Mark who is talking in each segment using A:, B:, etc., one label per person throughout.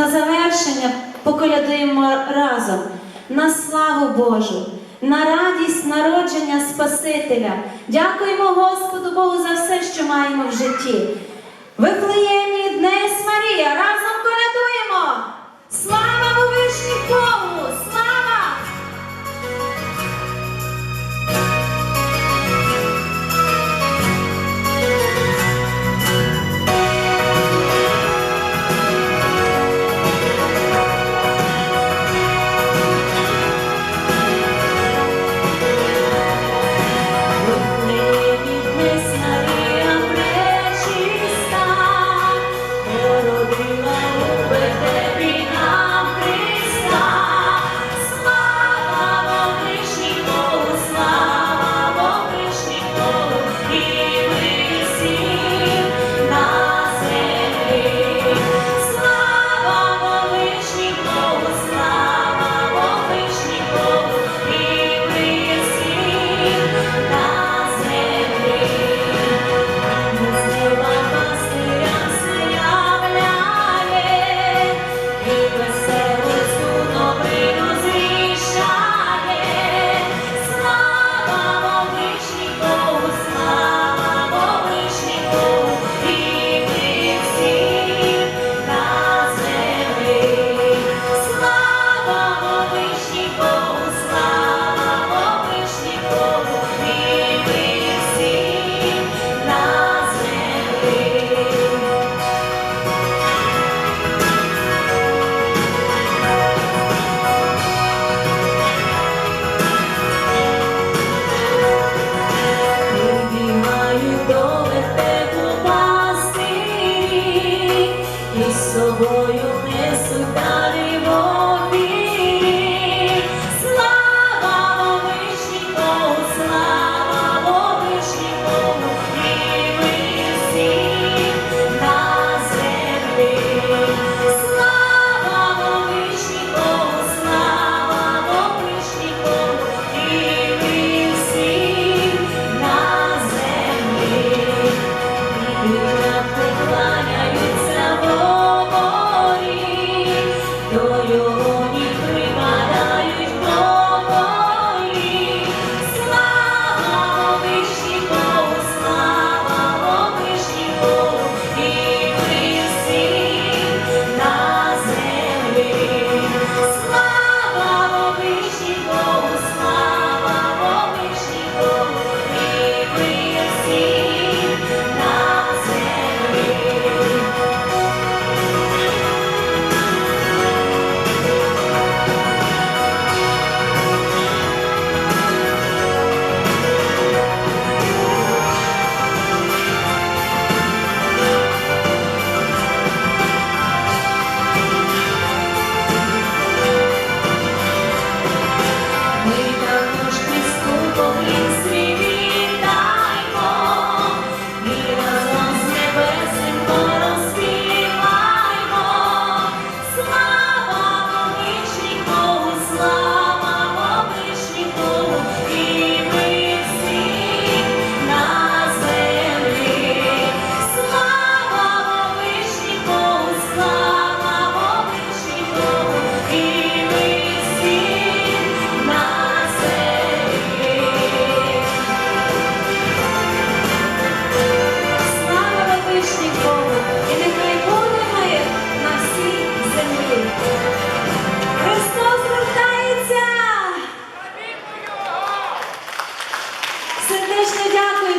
A: на завершення поколядуємо разом на славу Божу, на радість народження Спасителя. Дякуємо Господу Богу за все, що маємо в житті. Вифлеємі Днес Марія,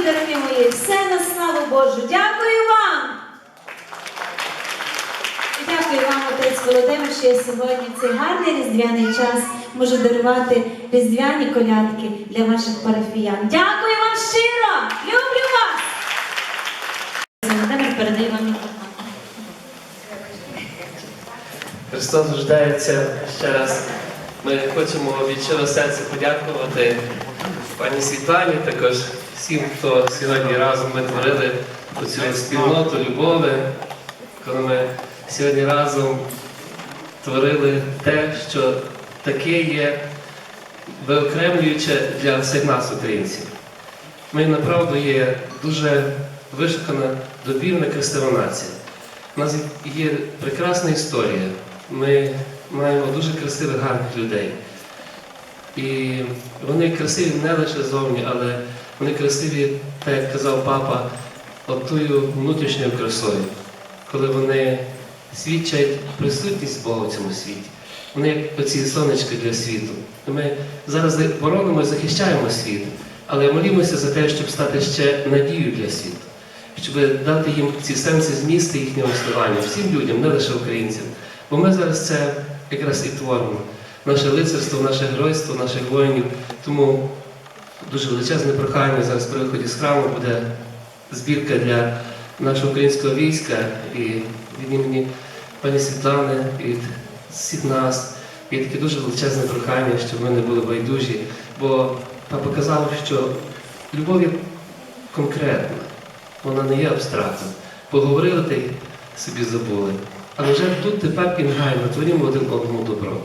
A: дорогі мої, все на славу Божу. Дякую вам! І Дякую вам, отець Володимир, що я сьогодні в цей гарний різдвяний час можу дарувати різдвяні колядки для ваших парафіян. Дякую вам щиро! Люблю вас! Володимир передаю вам мікрофон.
B: Христос рождається ще раз. Ми хочемо від щирого серця подякувати пані Світлані, також всім, хто сьогодні разом ми творили цю спільноту любові, коли ми сьогодні разом творили те, що таке є виокремлююче для всіх нас, українців. Ми направду є дуже вишукана, добірна красива нація. У нас є прекрасна історія, ми маємо дуже красивих, гарних людей. І вони красиві не лише зовні, але вони красиві, так як казав папа, отою внутрішньою красою, коли вони свідчать присутність Бога в цьому світі. Вони як оці сонечки для світу. Ми зараз боронимо і захищаємо світ, але молімося за те, щоб стати ще надією для світу, щоб дати їм ці сенси змісти їхнього існування всім людям, не лише українцям. Бо ми зараз це якраз і творимо. Наше лицарство, наше геройство, наших воїнів. Тому дуже величезне прохання зараз при виході з храму буде збірка для нашого українського війська і від імені пані Світлани, від всіх нас. І таке дуже величезне прохання, щоб ми не були байдужі. Бо папа казав, що любов є конкретна, вона не є абстрактна. Поговорили та й собі забули. Але вже тут тепер і негайно творімо один одному добро.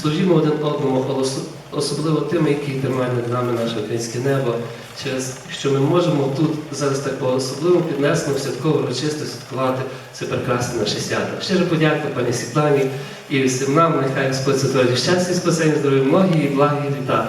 B: Служімо один одному, особливо тими, які тримають над нами наше українське небо, через що ми можемо тут зараз так по-особливому піднесено святково урочисто святкувати це прекрасне наше свято. Щиро подяку пані Світлані і всім нам, нехай Господь сотворить щастя, спасення, здоров'я, многі і благі літа.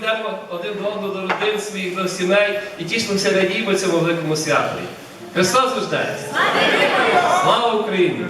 B: Йдемо один до одного до родин своїх, до сімей і тішимося, радіємо цьому великому святу. Христос рождається! Слава Україні!